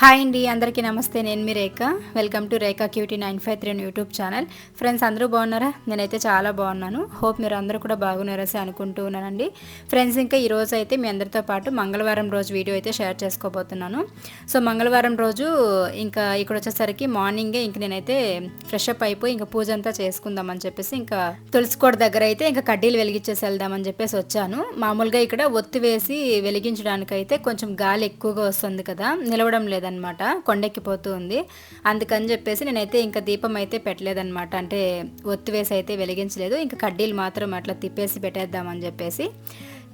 Hi అండి అందరికీ నమస్తే. నేను మీ Rekha. Welcome to Rekha cutie nine five three YouTube channel friends అందరూ బాగున్నారా? నేనైతే చాలా బాగున్నాను. హోప్ మీరు అందరూ కూడా బాగున్నారసి అనుకుంటూ ఉన్నానండి. ఫ్రెండ్స్ ఇంకా ఈ రోజు అయితే మీ అందరితో పాటు మంగళవారం రోజు వీడియో అయితే షేర్ చేసుకోబోతున్నాను. సో మంగళవారం రోజు ఇంకా ఇక్కడ వచ్చేసరికి మార్నింగే ఇంక నేనైతే ఫ్రెష్ అప్ అయిపోయి ఇంకా పూజ అంతా చేసుకుందామని చెప్పేసి ఇంకా తులసికోట దగ్గర అయితే ఇంకా కడ్డీలు వెలిగించేసి వెళ్దామని చెప్పేసి వచ్చాను. మామూలుగా ఇక్కడ ఒత్తి వేసి వెలిగించడానికైతే కొంచెం గాలి ఎక్కువగా వస్తుంది కదా. నిలవడం లేదా లేదనమాట కొండెక్కిపోతూ ఉంది. అందుకని చెప్పేసి నేనైతే ఇంకా దీపం అయితే పెట్టలేదనమాట అంటే ఒత్తివేసి అయితే వెలిగించలేదు. ఇంకా కడ్డీలు మాత్రం అట్లా తిప్పేసి పెట్టేద్దామని చెప్పేసి.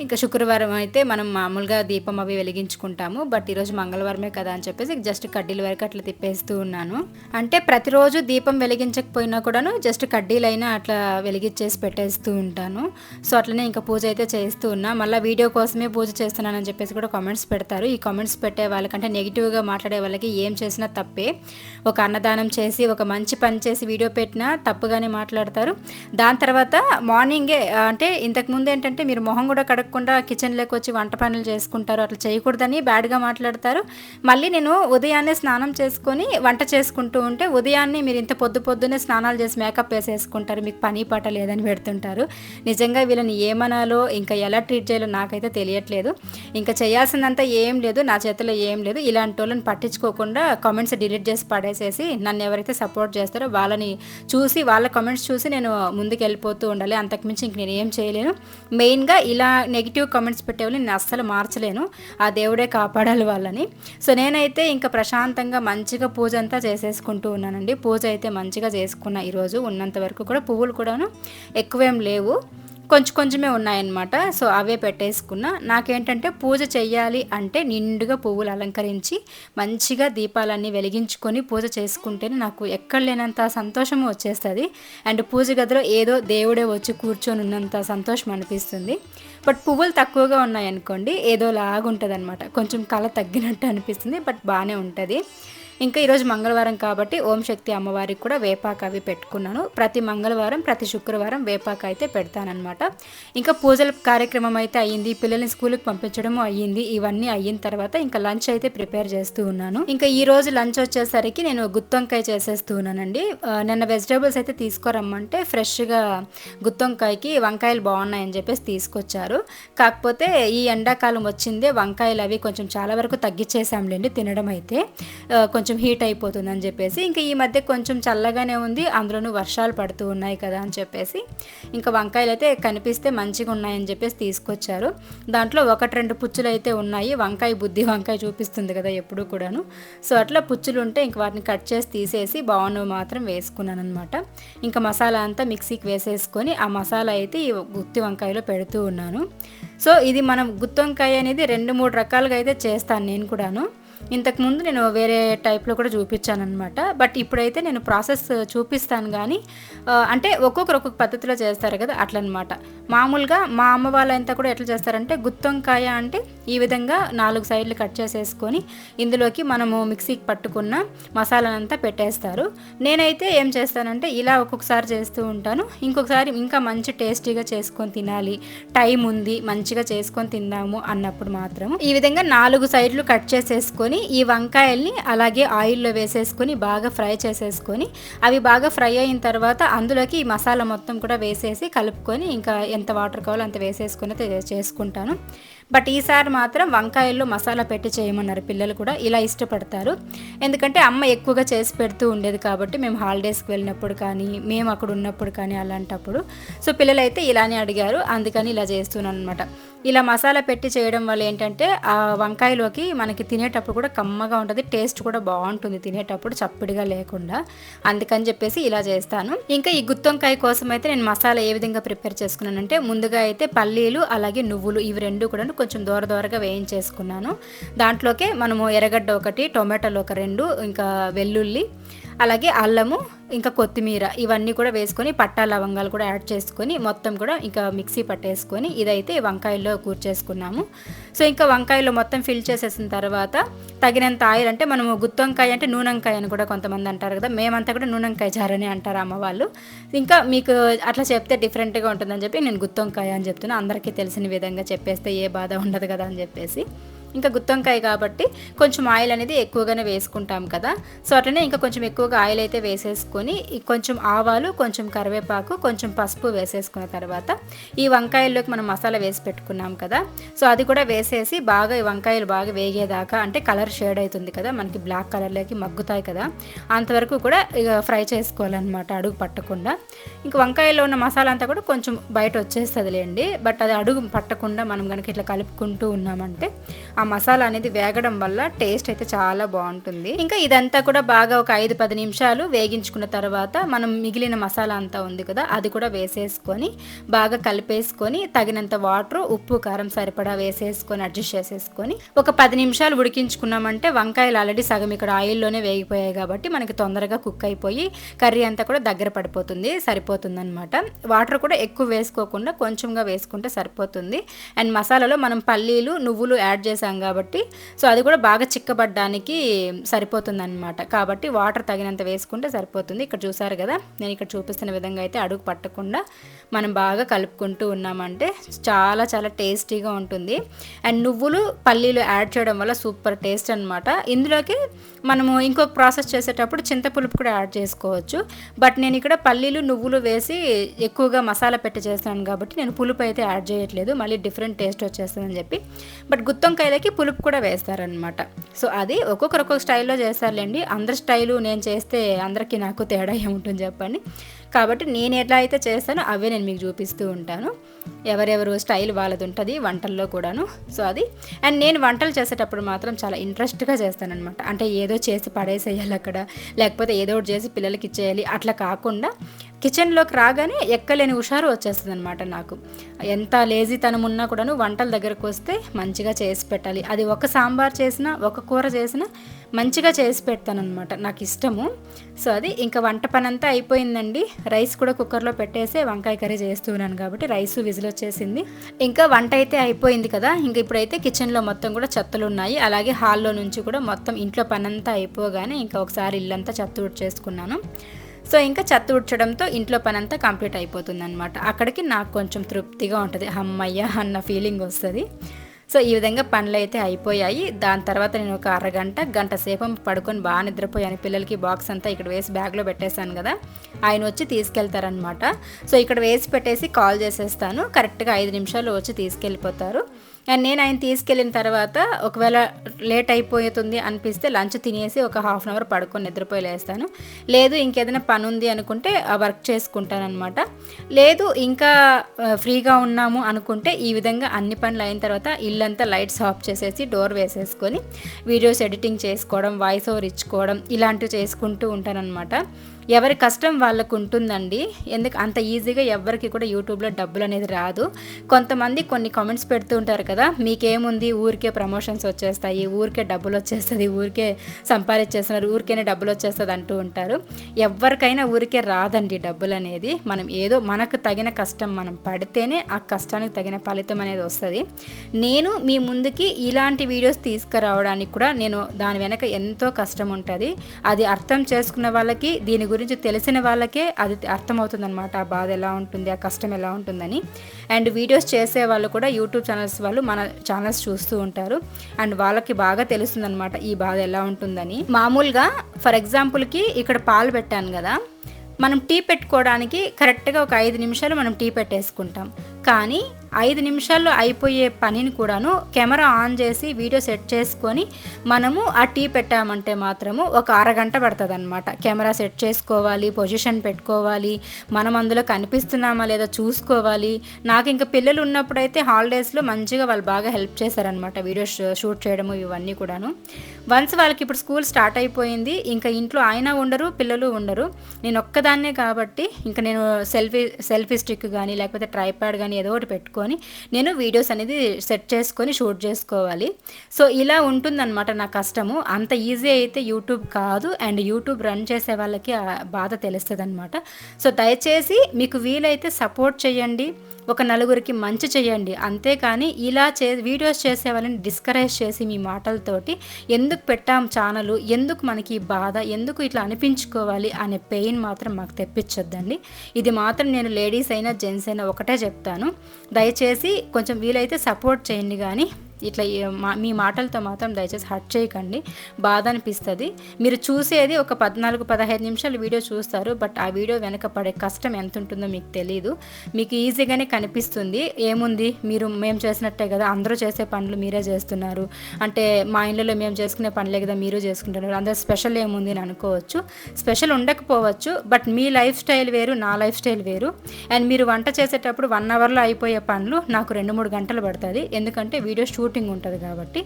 ఇంకా శుక్రవారం అయితే మనం మామూలుగా దీపం అవి వెలిగించుకుంటాము బట్ ఈరోజు మంగళవారమే కదా అని చెప్పేసి జస్ట్ కడ్డీల వరకు అట్లా తిప్పేస్తూ ఉన్నాను. అంటే ప్రతిరోజు దీపం వెలిగించకపోయినా కూడాను జస్ట్ కడ్డీలైనా అట్లా వెలిగించేసి పెట్టేస్తూ ఉంటాను. సో అట్లనే ఇంకా పూజ అయితే చేస్తూ ఉన్నా. మళ్ళీ వీడియో కోసమే పూజ చేస్తున్నానని చెప్పేసి కూడా కామెంట్స్ పెడతారు. ఈ కామెంట్స్ పెట్టే వాళ్ళకంటే నెగిటివ్గా మాట్లాడే వాళ్ళకి ఏం చేసినా తప్పే. ఒక అన్నదానం చేసి ఒక మంచి పని చేసి వీడియో పెట్టినా తప్పుగానే మాట్లాడతారు. దాని తర్వాత మార్నింగే అంటే ఇంతకుముందు ఏంటంటే మీరు మొహం కూడా కడగకుండా కిచెన్లోకి వచ్చి వంట పనులు చేసుకుంటారు. అట్లా చేయకూడదని బ్యాడ్గా మాట్లాడతారు. మళ్ళీ నేను ఉదయాన్నే స్నానం చేసుకొని వంట చేసుకుంటూ ఉంటే ఉదయాన్నే మీరు ఇంత పొద్దు పొద్దున్నే స్నానాలు చేసి మేకప్ వేసేసుకుంటారు. మీకు పని పాట లేదని పెడుతుంటారు. నిజంగా వీళ్ళని ఏమనాలో ఇంకా ఎలా ట్రీట్ చేయాలో నాకైతే తెలియట్లేదు. ఇంకా చేయాల్సిందంతా ఏం లేదు నా చేతిలో ఏం లేదు. ఇలాంటి వాళ్ళని పట్టించుకోకుండా కామెంట్స్ డిలీట్ చేసి పడేసేసి నన్ను ఎవరైతే సపోర్ట్ చేస్తారో వాళ్ళని చూసి వాళ్ళ కామెంట్స్ చూసి నేను ముందుకు వెళ్ళిపోతూ ఉండాలి. అంతకుమించి ఇంక నేను ఏం చేయలేను. మెయిన్గా ఇలా నెగిటివ్ కామెంట్స్ పెట్టేవాళ్ళు నేను అస్సలు మార్చలేను. ఆ దేవుడే కాపాడాలి వాళ్ళని. సో నేనైతే ఇంకా ప్రశాంతంగా మంచిగా పూజ అంతా చేసేసుకుంటూ ఉన్నానండి. పూజ అయితే మంచిగా చేసుకున్నా ఈరోజు ఉన్నంత వరకు కూడా పువ్వులు కూడాను ఎక్కువేం లేవు. కొంచెం కొంచెమే ఉన్నాయన్నమాట. సో అవే పెట్టేసుకున్నా. నాకేంటంటే పూజ చేయాలి అంటే నిండుగా పువ్వులు అలంకరించి మంచిగా దీపాలన్నీ వెలిగించుకొని పూజ చేసుకుంటేనే నాకు ఎక్కడ లేనంత సంతోషం వచ్చేస్తుంది. అండ్ పూజ గదిలో ఏదో దేవుడే వచ్చి కూర్చొని ఉన్నంత సంతోషం అనిపిస్తుంది. బట్ పువ్వులు తక్కువగా ఉన్నాయనుకోండి ఏదో లాగుంటుంది అనమాట కొంచెం కళ తగ్గినట్టు అనిపిస్తుంది బట్ బాగానే ఉంటుంది. ఇంకా ఈరోజు మంగళవారం కాబట్టి ఓం శక్తి అమ్మవారికి కూడా వేపాక అవి పెట్టుకున్నాను. ప్రతి మంగళవారం ప్రతి శుక్రవారం వేపాక అయితే పెడతానమాట ఇంకా పూజల కార్యక్రమం అయితే అయ్యింది. పిల్లల్ని స్కూల్కి పంపించడం అయ్యింది. ఇవన్నీ అయిన తర్వాత ఇంకా లంచ్ అయితే ప్రిపేర్ చేస్తూ ఉన్నాను. ఇంకా ఈ రోజు లంచ్ వచ్చేసరికి నేను గుత్తొంకాయ చేసేస్తూ ఉన్నానండి. నిన్న వెజిటేబుల్స్ అయితే తీసుకురమ్మంటే ఫ్రెష్గా గుత్తొంకాయకి వంకాయలు బాగున్నాయని చెప్పేసి తీసుకొచ్చారు. కాకపోతే ఈ ఎండాకాలం వచ్చిందే వంకాయలు అవి కొంచెం చాలా వరకు తగ్గించేసాంలేండి తినడం అయితే. కొంచెం కొంచెం హీట్ అయిపోతుంది అని చెప్పేసి ఇంకా ఈ మధ్య కొంచెం చల్లగానే ఉంది అందులోనూ వర్షాలు పడుతూ ఉన్నాయి కదా అని చెప్పేసి. ఇంకా వంకాయలు అయితే కనిపిస్తే మంచిగా ఉన్నాయని చెప్పేసి తీసుకొచ్చారు. దాంట్లో ఒకటి రెండు పుచ్చులు అయితే ఉన్నాయి వంకాయ బుద్ధి వంకాయ చూపిస్తుంది కదా ఎప్పుడు కూడాను. సో అట్లా పుచ్చులు ఉంటే ఇంక వాటిని కట్ చేసి తీసేసి బాగున్నవి మాత్రం వేసుకున్నాను అనమాట ఇంకా మసాలా అంతా మిక్సీకి వేసేసుకొని ఆ మసాలా అయితే ఈ గుత్తి వంకాయలో పెడుతూ ఉన్నాను. సో ఇది మనం గుత్తి వంకాయ అనేది రెండు మూడు రకాలుగా అయితే చేస్తాను నేను కూడాను. ఇంతకుముందు నేను వేరే టైప్లో కూడా చూపించాను అనమాట బట్ ఇప్పుడైతే నేను ప్రాసెస్ చూపిస్తాను కానీ అంటే ఒక్కొక్కరు ఒక్కొక్క పద్ధతిలో చేస్తారు కదా అట్లనమాట మామూలుగా మా అమ్మ వాళ్ళంతా కూడా ఎట్లా చేస్తారంటే గుత్తొంకాయ అంటే ఈ విధంగా నాలుగు సైడ్లు కట్ చేసేసుకొని ఇందులోకి మనము మిక్సీకి పట్టుకున్న మసాలానంతా పెట్టేస్తారు. నేనైతే ఏం చేస్తానంటే ఇలా ఒక్కొక్కసారి చేస్తూ ఉంటాను. ఇంకొకసారి ఇంకా మంచి టేస్టీగా చేసుకొని తినాలి. టైం ఉంది మంచిగా చేసుకొని తిందాము అన్నప్పుడు మాత్రం ఈ విధంగా నాలుగు సైడ్లు కట్ చేసేసుకొని ఈ వంకాయల్ని అలాగే ఆయిల్లో వేసేసుకొని బాగా ఫ్రై చేసేసుకొని అవి బాగా ఫ్రై అయిన తర్వాత అందులోకి ఈ మసాలా మొత్తం కూడా వేసేసి కలుపుకొని ఇంకా ఎంత వాటర్ కావాలో అంత వేసేసుకొని చేసుకుంటాను. బట్ ఈసారి మాత్రం వంకాయల్లో మసాలా పెట్టి చేయమన్నారు. పిల్లలు కూడా ఇలా ఇష్టపడతారు. ఎందుకంటే అమ్మ ఎక్కువగా చేసి పెడుతూ ఉండేది కాబట్టి మేము హాలిడేస్కి వెళ్ళినప్పుడు కానీ మేము అక్కడ ఉన్నప్పుడు కానీ అలాంటప్పుడు. సో పిల్లలు అయితే ఇలానే అడిగారు. అందుకని ఇలా చేస్తున్నాను అనమాట ఇలా మసాలా పెట్టి చేయడం వల్ల ఏంటంటే ఆ వంకాయలోకి మనకి తినేటప్పుడు కూడా కమ్మగా ఉంటుంది టేస్ట్ కూడా బాగుంటుంది తినేటప్పుడు చప్పిడిగా లేకుండా. అందుకని చెప్పేసి ఇలా చేస్తాను. ఇంకా ఈ గుత్తొంకాయ కోసం అయితే నేను మసాలా ఏ విధంగా ప్రిపేర్ చేసుకున్నానంటే ముందుగా అయితే పల్లీలు అలాగే నువ్వులు ఇవి రెండు కూడా కొంచెం దూర దూరగా వేయించేసుకున్నాను. దాంట్లోకే మనము ఎర్రగడ్డ ఒకటి టొమాటోలు ఒక రెండు ఇంకా వెల్లుల్లి అలాగే అల్లము ఇంకా కొత్తిమీర ఇవన్నీ కూడా వేసుకొని పట్టా లవంగాలు కూడా యాడ్ చేసుకొని మొత్తం కూడా ఇంకా మిక్సీ పట్టేసుకొని ఇదైతే వంకాయల్లో కూర్చేసుకున్నాము. సో ఇంకా వంకాయలో మొత్తం ఫిల్ చేసేసిన తర్వాత తగినంత ఆయిల్ అంటే మనము గుత్తొంకాయ అంటే నూనెంకాయ అని కూడా కొంతమంది అంటారు కదా మేమంతా కూడా నూనెంకాయ జారని అంటారు అమ్మ వాళ్ళు. ఇంకా మీకు అట్లా చెప్తే డిఫరెంట్గా ఉంటుందని చెప్పి నేను గుత్తొంకాయ అని చెప్తున్నా అందరికీ తెలిసిన విధంగా చెప్పేస్తే ఏ బాధ ఉండదు కదా అని చెప్పేసి. ఇంకా గుత్తొంకాయ కాబట్టి కొంచెం ఆయిల్ అనేది ఎక్కువగానే వేసుకుంటాం కదా. సో అట్లనే ఇంకా కొంచెం ఎక్కువగా ఆయిల్ అయితే వేసేసుకొని కొంచెం ఆవాలు కొంచెం కరివేపాకు కొంచెం పసుపు వేసేసుకున్న తర్వాత ఈ వంకాయల్లోకి మనం మసాలా వేసి పెట్టుకున్నాం కదా. సో అది కూడా వేసేసి బాగా ఈ వంకాయలు బాగా వేగేదాకా అంటే కలర్ షేడ్ అవుతుంది కదా. మనకి బ్లాక్ కలర్లోకి మగ్గుతాయి కదా. అంతవరకు కూడా ఇక ఫ్రై చేసుకోవాలన్నమాట అడుగు పట్టకుండా. ఇంక వంకాయలో ఉన్న మసాలా అంతా కూడా కొంచెం బయట వచ్చేస్తుందిలేండి. బట్ అది అడుగు పట్టకుండా మనం కనుక ఇట్లా కలుపుకుంటూ ఉన్నామంటే ఆ మసాలా అనేది వేగడం వల్ల టేస్ట్ అయితే చాలా బాగుంటుంది. ఇంకా ఇదంతా కూడా బాగా ఒక ఐదు పది నిమిషాలు వేగించుకున్న తర్వాత మనం మిగిలిన మసాలా అంతా ఉంది కదా అది కూడా వేసేసుకొని బాగా కలిపేసుకొని తగినంత వాటర్ ఉప్పు కారం సరిపడా వేసేసుకొని అడ్జస్ట్ చేసేసుకొని ఒక పది నిమిషాలు ఉడికించుకున్నామంటే వంకాయలు ఆల్రెడీ సగం ఇక్కడ ఆయిల్లోనే వేగిపోయాయి కాబట్టి మనకి తొందరగా కుక్ అయిపోయి కర్రీ అంతా కూడా దగ్గర పడిపోతుంది సరిపోతుంది అనమాట వాటర్ కూడా ఎక్కువ వేసుకోకుండా కొంచెంగా వేసుకుంటే సరిపోతుంది. అండ్ మసాలాలో మనం పల్లీలు నువ్వులు యాడ్ చేసాం కాబట్టి సో అది కూడా బాగా చిక్కబడ్డానికి సరిపోతుందన్నమాట. కాబట్టి వాటర్ తగినంత వేసుకుంటే సరిపోతుంది. ఇక్కడ చూసారు కదా నేను ఇక్కడ చూపిస్తున్న విధంగా అయితే అడుగు పట్టకుండా మనం బాగా కలుపుకుంటూ ఉన్నామంటే చాలా చాలా టేస్టీగా ఉంటుంది. అండ్ నువ్వులు పల్లీలు యాడ్ చేయడం వల్ల సూపర్ టేస్ట్ అనమాట ఇందులోకి మనము ఇంకొక ప్రాసెస్ చేసేటప్పుడు చింతపులుపు కూడా యాడ్ చేసుకోవచ్చు. బట్ నేను ఇక్కడ పల్లీలు నువ్వులు వేసి ఎక్కువగా మసాలా పెట్టి చేస్తాను కాబట్టి నేను పులుపు అయితే యాడ్ చేయట్లేదు. మళ్ళీ డిఫరెంట్ టేస్ట్ వచ్చేస్తుందని చెప్పి. బట్ గుత్తొంకాయలకి పులుపు కూడా వేస్తారనమాట సో అది ఒక్కొక్కరు ఒక్కొక్క స్టైల్లో చేస్తారులేండి. అందరి స్టైలు నేను చేస్తే అందరికీ నాకు తేడా ఏముంటుంది చెప్పండి. కాబట్టి నేను ఎట్లా అయితే చేస్తానో అవే నేను మీకు చూపిస్తూ ఉంటాను. ఎవరెవరు స్టైల్ వాళ్ళది ఉంటుంది వంటల్లో కూడాను. సో అది. అండ్ నేను వంటలు చేసేటప్పుడు మాత్రం చాలా ఇంట్రెస్ట్గా చేస్తానమాట అంటే ఏదో చేసి పడేసేయాలి అక్కడ. లేకపోతే ఏదో ఒకటి చేసి పిల్లలకి ఇచ్చేయాలి. అట్లా కాకుండా కిచెన్లోకి రాగానే ఎక్కలేని హుషారు వచ్చేస్తుంది అనమాట నాకు. ఎంత లేజీతనం ఉన్నా కూడాను వంటల దగ్గరకు వస్తే మంచిగా చేసి పెట్టాలి. అది ఒక సాంబార్ చేసినా ఒక కూర చేసినా మంచిగా చేసి పెడతానమాట నాకు ఇష్టము. సో అది ఇంకా వంట పని అంతా అయిపోయిందండి. రైస్ కూడా కుక్కర్లో పెట్టేసి వంకాయ కర్రీ చేస్తున్నాను కాబట్టి రైస్ విజిల్ వచ్చేసింది. ఇంకా వంట అయితే అయిపోయింది కదా ఇంక ఇప్పుడైతే కిచెన్లో మొత్తం కూడా చెత్తలు ఉన్నాయి. అలాగే హాల్లో నుంచి కూడా మొత్తం ఇంట్లో పనంతా అయిపోగానే ఇంకా ఒకసారి ఇల్లంతా చెత్త చేసుకున్నాను సో ఇంకా చెత్త ఉడ్చడంతో ఇంట్లో పని అంతా కంప్లీట్ అయిపోతుంది అనమాట అక్కడికి నాకు కొంచెం తృప్తిగా ఉంటుంది. అమ్మయ్య అన్న ఫీలింగ్ వస్తుంది. సో ఈ విధంగా పనులు అయితే అయిపోయాయి. దాని తర్వాత నేను ఒక అరగంట గంట సేపు పడుకొని బాగా నిద్రపోయాను. పిల్లలకి బాక్స్ అంతా ఇక్కడ వేసి బ్యాగ్లో పెట్టేశాను కదా. ఆయన వచ్చి తీసుకెళ్తారనమాట సో ఇక్కడ వేసి పెట్టేసి కాల్ చేసేస్తాను. కరెక్ట్గా ఐదు నిమిషాలు వచ్చి తీసుకెళ్ళిపోతారు. అండ్ నేను ఆయన తీసుకెళ్ళిన తర్వాత ఒకవేళ లేట్ అయిపోతుంది అనిపిస్తే లంచ్ తినేసి ఒక హాఫ్ అన్ అవర్ పడుకొని నిద్రపోయి లేస్తాను లేదు ఇంకేదైనా పని ఉంది అనుకుంటే ఆ వర్క్ చేసుకుంటాను అనమాట లేదు ఇంకా ఫ్రీగా ఉన్నాము అనుకుంటే ఈ విధంగా అన్ని పనులు అయిన తర్వాత ఇల్లు ఇల్లంతా లైట్స్ ఆఫ్ చేసేసి డోర్ వేసేసుకొని వీడియోస్ ఎడిటింగ్ చేసుకోవడం వాయిస్ ఓవర్ ఇచ్చుకోవడం ఇలాంటివి చేసుకుంటూ ఉంటానన్నమాట. ఎవరి కష్టం వాళ్ళకు ఉంటుందండి ఎందుకు అంత ఈజీగా ఎవరికి కూడా యూట్యూబ్లో డబ్బులు అనేది రాదు. కొంతమంది కొన్ని కామెంట్స్ పెడుతూ ఉంటారు కదా మీకేముంది? ఊరికే ప్రమోషన్స్ వచ్చేస్తాయి ఊరికే డబ్బులు వచ్చేస్తుంది ఊరికే సంపాదించేస్తున్నారు ఊరికేనే డబ్బులు వచ్చేస్తుంది అంటూ ఉంటారు. ఎవరికైనా ఊరికే రాదండి డబ్బులు అనేది మనం ఏదో మనకు తగిన కష్టం మనం పడితేనే ఆ కష్టానికి తగిన ఫలితం అనేది వస్తుంది. నేను మీ ముందుకి ఇలాంటి వీడియోస్ తీసుకురావడానికి కూడా నేను దాని వెనక ఎంతో కష్టం ఉంటుంది అది అర్థం చేసుకున్న వాళ్ళకి దీని గురించి తెలిసిన వాళ్ళకే అది అర్థమవుతుందనమాట ఆ బాధ ఎలా ఉంటుంది ఆ కష్టం ఎలా ఉంటుందని. అండ్ వీడియోస్ చేసే వాళ్ళు కూడా యూట్యూబ్ ఛానల్స్ వాళ్ళు మన ఛానల్స్ చూస్తూ ఉంటారు. అండ్ వాళ్ళకి బాగా తెలుస్తుంది అనమాట ఈ బాధ ఎలా ఉంటుందని. మామూలుగా ఫర్ ఎగ్జాంపుల్కి ఇక్కడ పాలు పెట్టాను కదా. మనం టీ పెట్టుకోవడానికి కరెక్ట్గా ఒక ఐదు నిమిషాలు మనం టీ పెట్టేసుకుంటాం. కానీ ఐదు నిమిషాల్లో అయిపోయే పనిని కూడాను కెమెరా ఆన్ చేసి వీడియో సెట్ చేసుకొని మనము ఆ టీ పెట్టామంటే మాత్రము ఒక అరగంట పడుతుంది అనమాట కెమెరా సెట్ చేసుకోవాలి పొజిషన్ పెట్టుకోవాలి మనం అందులో కనిపిస్తున్నామా లేదా చూసుకోవాలి. నాకు ఇంకా పిల్లలు ఉన్నప్పుడైతే హాలిడేస్లో మంచిగా వాళ్ళు బాగా హెల్ప్ చేశారనమాట వీడియో షూట్ చేయడము ఇవన్నీ కూడాను. వన్స్ వాళ్ళకి ఇప్పుడు స్కూల్ స్టార్ట్ అయిపోయింది ఇంకా ఇంట్లో ఆయన ఉండరు పిల్లలు ఉండరు. నేను ఒక్కదాన్నే కాబట్టి ఇంకా నేను సెల్ఫీ సెల్ఫీ స్టిక్ కానీ లేకపోతే ట్రైప్యాడ్ కానీ ఏదో ఒకటి పెట్టుకొని నేను వీడియోస్ అనేది సెట్ చేసుకొని షూట్ చేసుకోవాలి. సో ఇలా ఉంటుందన్నమాట నా కష్టము. అంత ఈజీ అయితే యూట్యూబ్ కాదు. అండ్ యూట్యూబ్ రన్ చేసే వాళ్ళకి బాధ తెలుస్తుంది అనమాట సో దయచేసి మీకు వీలైతే సపోర్ట్ చేయండి. ఒక నలుగురికి మంచి చేయండి. అంతేకాని ఇలా చే వీడియోస్ చేసే వాళ్ళని డిస్కరేజ్ చేసి మీ మాటలతోటి ఎందుకు పెట్టాం ఛానల్ ఎందుకు మనకి బాధ ఎందుకు ఇట్లా అనిపించుకోవాలి అనే పెయిన్ మాత్రం మాకు తెప్పించొద్దండి. ఇది మాత్రం నేను లేడీస్ అయినా జెంట్స్ అయినా ఒకటే చెప్తాను. దయచేసి కొంచెం వీలైతే సపోర్ట్ చేయండి కానీ ఇట్లా మీ మాటలతో మాత్రం దయచేసి హర్ట్ చేయకండి. బాధ అనిపిస్తుంది మీరు చూసేది ఒక పద్నాలుగు పదహైదు నిమిషాలు వీడియో చూస్తారు. బట్ ఆ వీడియో వెనక పడే కష్టం ఎంత ఉంటుందో మీకు తెలియదు మీకు ఈజీగానే కనిపిస్తుంది. ఏముంది? మీరు మేము చేసినట్టే కదా. అందరూ చేసే పనులు మీరే చేస్తున్నారు. అంటే మా ఇళ్ళలో మేము చేసుకునే పనులే కదా మీరు చేసుకుంటున్నారు. అందరూ స్పెషల్ ఏముంది అని అనుకోవచ్చు. స్పెషల్ ఉండకపోవచ్చు. బట్ మీ లైఫ్ స్టైల్ వేరు నా లైఫ్ స్టైల్ వేరు. అండ్ మీరు వంట చేసేటప్పుడు వన్ అవర్లో అయిపోయే పనులు నాకు రెండు మూడు గంటలు పడుతుంది. ఎందుకంటే వీడియో షూట్ షూటింగ్ ఉంటుంది కాబట్టి.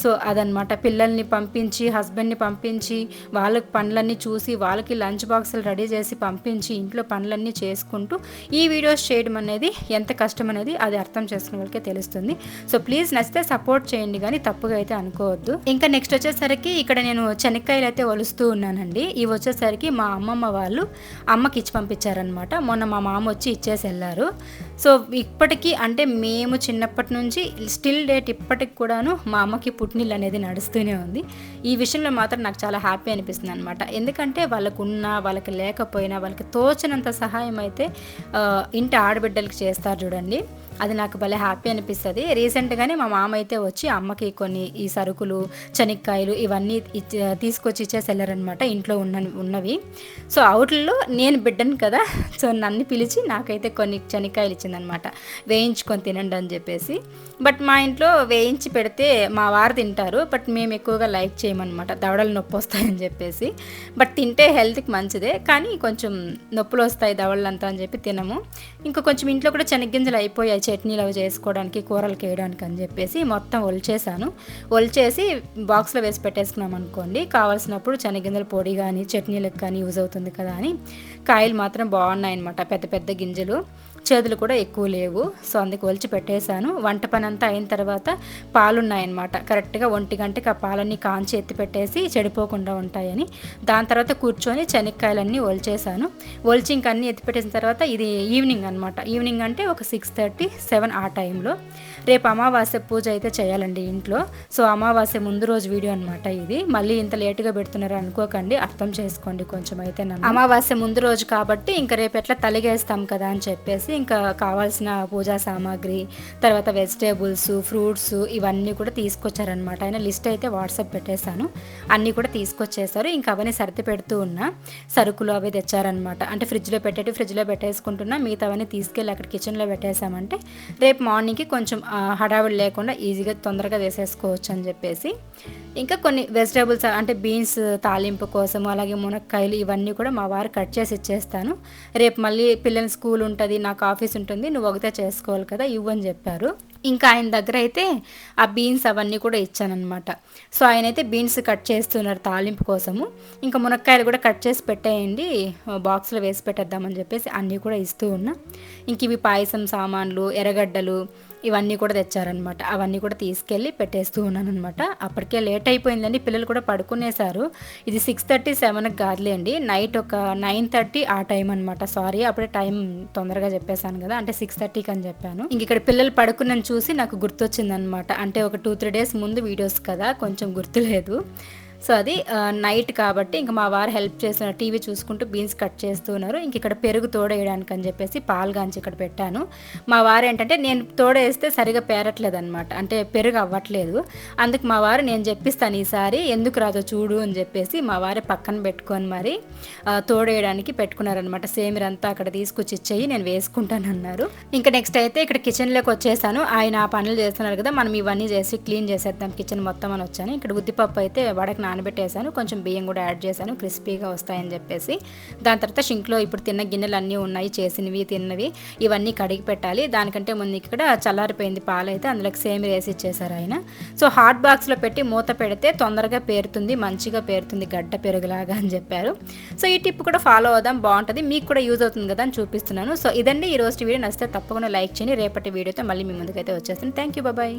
సో అదనమాట పిల్లల్ని పంపించి హస్బెండ్ని పంపించి వాళ్ళకి పనులన్నీ చూసి వాళ్ళకి లంచ్ బాక్సులు రెడీ చేసి పంపించి ఇంట్లో పనులన్నీ చేసుకుంటూ ఈ వీడియోస్ చేయడం అనేది ఎంత కష్టం అనేది అది అర్థం చేసుకునే వాళ్ళకే తెలుస్తుంది. సో ప్లీజ్ నచ్చితే సపోర్ట్ చేయండి కానీ తప్పుగా అయితే అనుకోవద్దు. ఇంకా నెక్స్ట్ వచ్చేసరికి ఇక్కడ నేను చెనక్కాయలు అయితే వలుస్తూ ఉన్నానండి. ఇవి వచ్చేసరికి మా అమ్మమ్మ వాళ్ళు అమ్మకి ఇచ్చి పంపించారనమాట మొన్న మా మామ వచ్చి ఇచ్చేసి వెళ్ళారు. సో ఇప్పటికీ అంటే మేము చిన్నప్పటి నుంచి స్టిల్ డేట్ ఇప్పటికి కూడాను మా అమ్మకి పుట్టినీళ్ళు అనేది నడుస్తూనే ఉంది. ఈ విషయంలో మాత్రం నాకు చాలా హ్యాపీ అనిపిస్తుంది అనమాట ఎందుకంటే వాళ్ళకున్నా వాళ్ళకి లేకపోయినా వాళ్ళకి తోచినంత సహాయం అయితే ఇంటి ఆడబిడ్డలకి చేస్తారు చూడండి. అది నాకు భలే హ్యాపీ అనిపిస్తుంది. రీసెంట్గానే మా మామ అయితే వచ్చి అమ్మకి కొన్ని ఈ సరుకులు చెనిక్కాయలు ఇవన్నీ తీసుకొచ్చి ఇచ్చేసి ఇంట్లో ఉన్న ఉన్నవి. సో అవుట్లలో నేను బిడ్డను కదా సో నన్ను పిలిచి నాకైతే కొన్ని చెనిక్కాయలు ఇచ్చిందనమాట వేయించుకొని తినండి అని చెప్పేసి. బట్ మా ఇంట్లో వేయించి పెడితే మా వారు తింటారు. బట్ మేము ఎక్కువగా లైక్ చేయమన్నమాట. దవడలు నొప్పి వస్తాయని చెప్పేసి. బట్ తింటే హెల్త్కి మంచిదే. కానీ కొంచెం నొప్పులు వస్తాయి దవడలంతా అని చెప్పి తినము. ఇంకా కొంచెం ఇంట్లో కూడా చెనిగ్గింజలు అయిపోయాయి చట్నీలు అవి చేసుకోవడానికి కూరలు వేయడానికి అని చెప్పేసి మొత్తం ఒలిచేసాను ఒలిచేసి బాక్స్లో వేసి పెట్టేసుకున్నాం అనుకోండి. కావాల్సినప్పుడు శనగింజల పొడి కానీ చట్నీలకు కానీ యూజ్ అవుతుంది కదా అని. కాయలు మాత్రం బాగున్నాయి అనమాట పెద్ద పెద్ద గింజలు. చేతులు కూడా ఎక్కువ లేవు. సో అందుకు ఒలిచి పెట్టేశాను. వంట పని అంతా అయిన తర్వాత పాలున్నాయన్నమాట. కరెక్ట్గా ఒంటి గంటకి ఆ పాలన్నీ కాంచి ఎత్తి పెట్టేసి చెడిపోకుండా ఉంటాయని. దాని తర్వాత కూర్చొని శనక్కాయలన్నీ ఒలిచేసాను ఒలిచి ఇంకా అన్నీ ఎత్తి పెట్టేసిన తర్వాత ఇది ఈవినింగ్ అనమాట ఈవినింగ్ అంటే ఒక సిక్స్ థర్టీ సెవెన్ ఆ టైంలో. రేపు అమావాస్య పూజ అయితే చేయాలండి ఇంట్లో. సో అమావాస్య ముందు రోజు వీడియో అనమాట ఇది. మళ్ళీ ఇంత లేటుగా పెడుతున్నారు అనుకోకండి. అర్థం చేసుకోండి కొంచెం అయితే నన్ను. అమావాస్య ముందు రోజు కాబట్టి ఇంకా రేపు ఎట్లా తలిగేస్తాం కదా అని చెప్పేసి ఇంకా కావాల్సిన పూజా సామాగ్రి తర్వాత వెజిటేబుల్స్ ఫ్రూట్స్ ఇవన్నీ కూడా తీసుకొచ్చారనమాట ఆయన లిస్ట్ అయితే వాట్సాప్ పెట్టేశాను. అన్నీ కూడా తీసుకొచ్చేసారు ఇంకా అవన్నీ సర్ది పెడుతూ ఉన్నా సరుకులు అవి తెచ్చారనమాట అంటే ఫ్రిడ్జ్లో పెట్టేటి ఫ్రిడ్జ్లో పెట్టేసుకుంటున్నా మిగతా అవన్నీ తీసుకెళ్ళి అక్కడ కిచెన్లో పెట్టేశామంటే రేపు మార్నింగ్కి కొంచెం హడావిడి లేకుండా ఈజీగా తొందరగా వేసేసుకోవచ్చు అని చెప్పేసి. ఇంకా కొన్ని వెజిటేబుల్స్ అంటే బీన్స్ తాలింపు కోసం అలాగే మునక్కాయలు ఇవన్నీ కూడా మా వారు కట్ చేసి ఇచ్చేస్తాను. రేపు మళ్ళీ పిల్లల స్కూల్ ఉంటుంది నాకు ఆఫీస్ ఉంటుంది నువ్వు ఒకటే చేసుకోవాలి కదా ఇవ్వని చెప్పారు. ఇంకా ఆయన దగ్గర అయితే ఆ బీన్స్ అవన్నీ కూడా ఇచ్చానమాట సో ఆయన అయితే బీన్స్ కట్ చేస్తున్నారు తాలింపు కోసము. ఇంకా మునక్కాయలు కూడా కట్ చేసి పెట్టేయండి బాక్స్లో వేసి పెట్టేద్దామని చెప్పేసి అన్నీ కూడా ఇస్తూ ఉన్నా. ఇంక ఇవి పాయసం సామాన్లు ఎర్రగడ్డలు ఇవన్నీ కూడా తెచ్చారనమాట. అవన్నీ కూడా తీసుకెళ్ళి పెట్టేస్తూ ఉన్నాను అనమాట అప్పటికే లేట్ అయిపోయిందండి. పిల్లలు కూడా పడుకునేశారు. ఇది సిక్స్ థర్టీ సెవెన్కి కాదులేండి నైట్ ఒక నైన్ థర్టీ ఆ టైం అనమాట. సారీ అప్పుడే టైం తొందరగా చెప్పేశాను కదా. అంటే సిక్స్ థర్టీకి అని చెప్పాను. ఇంక ఇక్కడ పిల్లలు పడుకున్నాను చూసి నాకు గుర్తొచ్చిందనమాట. అంటే ఒక టూ త్రీ డేస్ ముందు వీడియోస్ కదా. కొంచెం గుర్తులేదు. సో అది నైట్ కాబట్టి ఇంకా మా వారు హెల్ప్ చేస్తున్నారు టీవీ చూసుకుంటూ బీన్స్ కట్ చేస్తున్నారు ఇంక ఇక్కడ పెరుగు తోడేయడానికి అని చెప్పేసి పాలు గాంచి ఇక్కడ పెట్టాను. మా వారు ఏంటంటే నేను తోడేస్తే సరిగా పేరట్లేదు అనమాట అంటే పెరుగు అవ్వట్లేదు. అందుకు మా వారు నేను చెప్పిస్తాను ఈసారి ఎందుకు రాదో చూడు అని చెప్పేసి మా వారే పక్కన పెట్టుకొని మరి తోడేయడానికి పెట్టుకున్నారనమాట సేమిరంతా అక్కడ తీసుకొచ్చి ఇచ్చేయి నేను వేసుకుంటాను అన్నారు. ఇంకా నెక్స్ట్ అయితే ఇక్కడ కిచెన్లోకి వచ్చేసాను. ఆయన ఆ పనులు చేస్తున్నారు కదా మనం ఇవన్నీ చేసి క్లీన్ చేసేద్దాం కిచెన్ మొత్తం అని వచ్చాను. ఇక్కడ ఉద్దిపప్పు అయితే వడకు నానబెట్టేశాను. కొంచెం బియ్యం కూడా యాడ్ చేశాను. క్రిస్పీగా వస్తాయని చెప్పేసి. దాని తర్వాత షింక్లో ఇప్పుడు తిన్న గిన్నెలు అన్నీ ఉన్నాయి. చేసినవి తిన్నవి ఇవన్నీ కడిగి పెట్టాలి. దానికంటే ముందు ఇక్కడ చల్లారిపోయింది పాలైతే అందులోకి సేమ్ వేసి ఇచ్చేశారు ఆయన. సో హాట్ బాక్స్లో పెట్టి మూత పెడితే తొందరగా పేరుతుంది. మంచిగా పేరుతుంది గడ్డ పెరుగులాగా అని చెప్పారు. సో ఈ టిప్ కూడా ఫాలో అవుదాం. బాగుంటుంది. మీకు కూడా యూజ్ అవుతుంది కదా అని చూపిస్తున్నాను. సో ఇదండి. ఈ రోజు వీడియో నచ్చితే తప్పకుండా లైక్ చేయండి. రేపటి వీడియోతో మళ్ళీ మీ ముందుకైతే వచ్చేస్తాను. Thank you. Bye bye